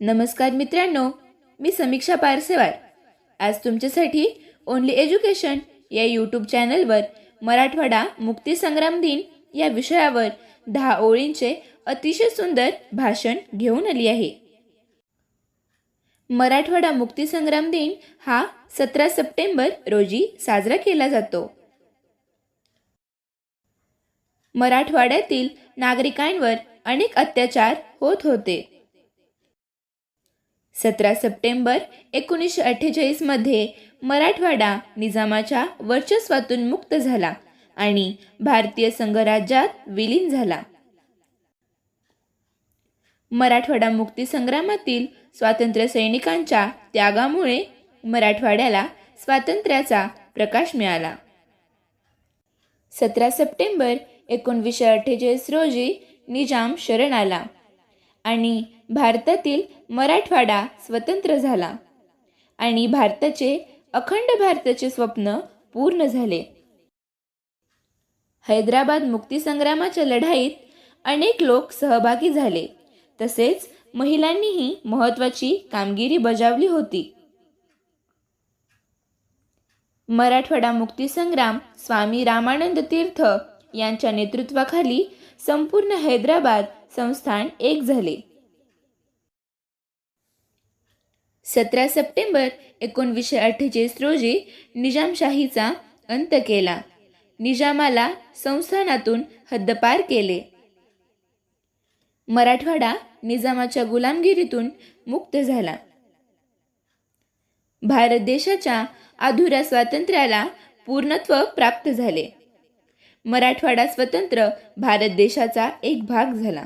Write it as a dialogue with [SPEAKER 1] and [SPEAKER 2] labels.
[SPEAKER 1] नमस्कार मित्रांनो मी समीक्षा पारसेवार. आज तुमच्यासाठी ओनली एज्युकेशन या यूट्यूब चॅनलवर मराठवाडा मुक्तीसंग्राम दिन या विषयावर दहा ओळींचे अतिशय सुंदर भाषण घेऊन आली आहे. मराठवाडा मुक्तीसंग्राम दिन हा सतरा सप्टेंबर रोजी साजरा केला जातो. मराठवाड्यातील नागरिकांवर अनेक अत्याचार होत होते. सतरा सप्टेंबर एकोणीसशे अठ्ठेचाळीसमध्ये मराठवाडा निजामाच्या वर्चस्वातून मुक्त झाला आणि भारतीय संघराज्यात विलीन झाला. मराठवाडा मुक्ती संग्रामातील स्वातंत्र्य सैनिकांच्या त्यागामुळे मराठवाड्याला स्वातंत्र्याचा प्रकाश मिळाला. सतरा सप्टेंबर एकोणवीसशे अठ्ठेचाळीस रोजी निजाम शरण आला आणि भारतातील मराठवाडा स्वतंत्र झाला. आणि भारताचे अखंड भारताचे स्वप्न पूर्ण झाले. हैदराबाद मुक्तीसंग्रामाच्या लढाईत अनेक लोक सहभागी झाले. तसेच महिलांनीही महत्त्वाची कामगिरी बजावली होती. मराठवाडा मुक्तीसंग्राम स्वामी रामानंद तीर्थ यांच्या नेतृत्वाखाली संपूर्ण हैदराबाद संस्थान एक झाले. सतरा सप्टेंबर एकोणवीसशे अठ्ठेचाळीस रोजी निजामशाहीचा अंत केला. निजामाला संस्थानातून हद्दपार केले. मराठवाडा निजामाच्या गुलामगिरीतून मुक्त झाला. भारत देशाच्या अधुऱ्या स्वातंत्र्याला पूर्णत्व प्राप्त झाले. मराठवाडा स्वतंत्र भारत देशाचा एक भाग झाला.